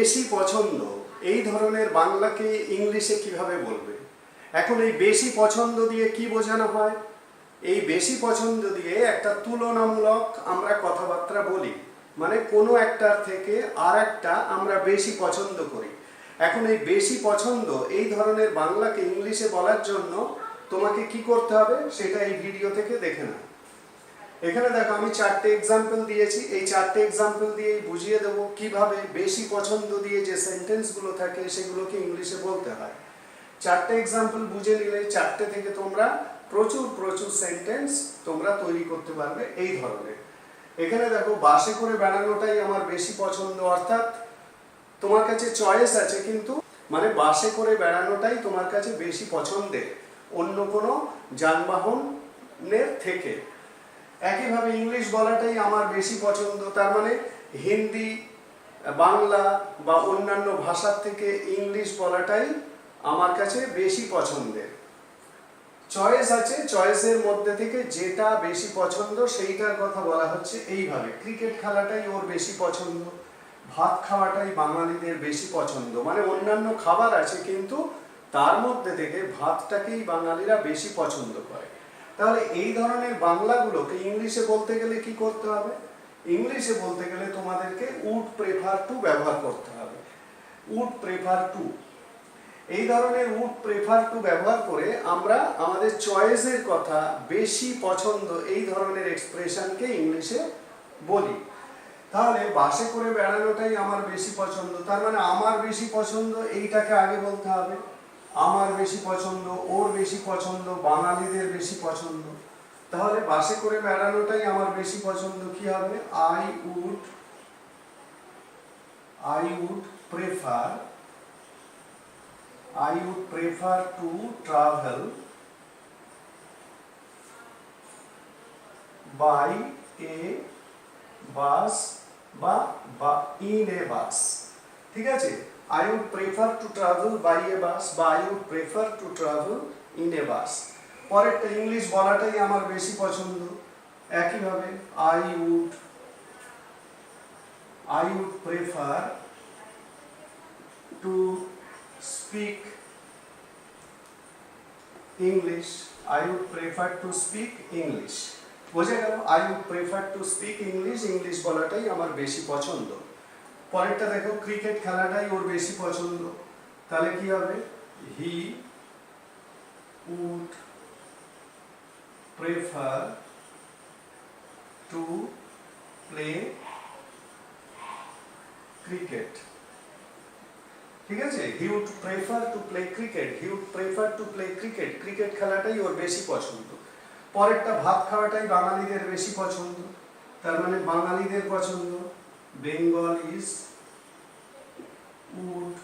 বেশি পছন্দ, এই ধরনের বাংলাকে ইংলিশে কীভাবে বলবে? এখন এই বেশি পছন্দ দিয়ে কি বোঝানো হয়? এই বেশি পছন্দ দিয়ে একটা তুলনামূলক আমরা কথাবার্তা বলি মানে কোনো একটার থেকে আর একটা আমরা বেশি পছন্দ করি। এখন এই বেশি পছন্দ, এই ধরনের বাংলাকে ইংলিশে বলার জন্য তোমাকে কি করতে হবে? সেটা এই ভিডিও থেকে দেখে নাও। এখানে দেখো আমি চারটে এক্সাম্পল দিয়েছি। এই চারটে এক্সাম্পল দিয়ে বুঝিয়ে দেবো কীভাবে বেশি পছন্দ দিয়ে যে সেন্টেন্সগুলো থাকে সেগুলোকে ইংলিশে বলতে হয়। চারটে এক্সাম্পল বুঝে নিলে চারটে থেকে তোমরা প্রচুর প্রচুর সেন্টেন্স তোমরা তৈরি করতে পারবে এই ধরনের। এখানে দেখো, বাসে করে বেড়ানোটাই আমার বেশি পছন্দ, অর্থাৎ তোমার কাছে চয়েস আছে, কিন্তু মানে বাসে করে বেড়ানোটাই তোমার কাছে বেশি পছন্দের অন্য কোনো যানবাহনের থেকে। একইভাবে ইংলিশ বলাটাই আমার বেশি পছন্দ। তার মানে হিন্দি, বাংলা বা অন্যান্য ভাষার থেকে ইংলিশ বলাটাই আমার কাছে বেশি পছন্দের। চয়েস আছে, চয়েসের মধ্যে থেকে যেটা বেশি পছন্দ সেইটার কথা বলা হচ্ছে এইভাবে। ক্রিকেট খেলাটাই ওর বেশি পছন্দ, ভাত খাওয়াটাই বাঙালিদের বেশি পছন্দ। মানে অন্যান্য খাবার আছে, কিন্তু তার মধ্যে থেকে ভাতটাকেই বাঙালিরা বেশি পছন্দ করে। তাহলে এই ধরনের বাংলাগুলোকে ইংলিশে বলতে গেলে কি করতে হবে? ইংলিশে বলতে গেলে তোমাদেরকে উড প্রেফার টু ব্যবহার করতে হবে। উড প্রেফার টু এই ধরনের উড প্রেফার টু ব্যবহার করে আমরা আমাদের চয়েসের কথা বেশি পছন্দ এই ধরনের এক্সপ্রেশনকে ইংলিশে বলি। তাহলে বাসে করে বেড়ানোটাই আমার বেশি পছন্দ। তার মানে আমার বেশি পছন্দ এইটাকে আগে বলতে হবে। আমার বেশি পছন্দ, ওর বেশি পছন্দ, বাঙালিদের বেশি পছন্দ। তাহলে বাসে করে বেড়ানোটাই আমার বেশি পছন্দ, কি হবে? I would I would prefer I would prefer to travel by a bus বা বা, in a bus ঠিক আছে? I would prefer to travel by a bus বা I would prefer to travel in a bus পরেরটা English বলাটাই আমার বেশি পছন্দ একইভাবে I would I would prefer to speak English. I would prefer to speak English. বোঝা গেল I would prefer to speak English English বলাটাই আমার বেশি পছন্দ পরেরটা দেখো ক্রিকেট খেলাটাই ওর বেশি পছন্দ। তাহলে কি হবে? He would prefer to play cricket ঠিক আছে? He would prefer to play cricket he would prefer to play cricket cricket খেলাটাই ওর বেশি পছন্দ। পরেরটা ভাত খাওয়াটাই বাঙালিদের বেশি পছন্দ। তার মানে বাঙালিদের পছন্দ। Bengal is would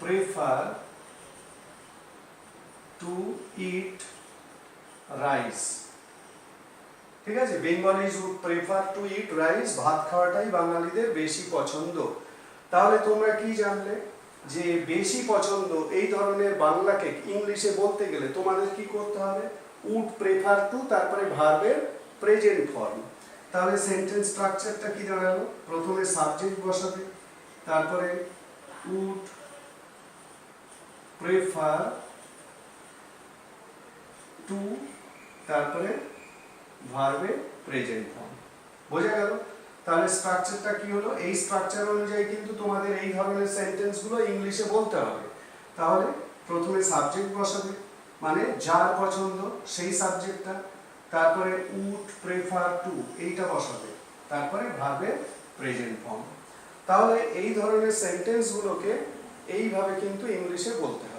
prefer to eat rice ঠিক আছে? Bengalis would prefer to eat rice ভাত খাওয়াটাই বাঙালিদের বেশি পছন্দ। তাহলে তোমরা কি জানলে? যে বেশি পছন্দ এই ধরনের বাংলাকে ইংলিশে বলতে গেলে তোমাদের কি করতে হবে? উড প্রেফার টু তারপরে ভার্বের প্রেজেন্ট ফর্ম তাহলে সেন্টেন্স স্ট্রাকচারটা কি দাঁড়াল প্রথমে সাবজেক্ট বসাবে তারপরে উড প্রেফার টু তারপরে ভার্বে প্রেজেন্ট ফর্ম বোঝা গেল? তাহলে স্ট্রাকচারটা কি হলো? এই স্ট্রাকচার অনুযায়ী কিন্তু তোমাদের এই ধরনের সেন্টেন্সগুলো ইংলিশে বলতে হবে। তাহলে প্রথমে সাবজেক্ট বসাবে মানে যার পছন্দ সেই সাবজেক্টটা তারপরে উড প্রেফার টু এইটা বসাবে। তারপরে ভাবে প্রেজেন্ট ফর্ম তাহলে এই ধরনের সেন্টেন্সগুলোকে এইভাবে কিন্তু ইংলিশে বলতে হবে।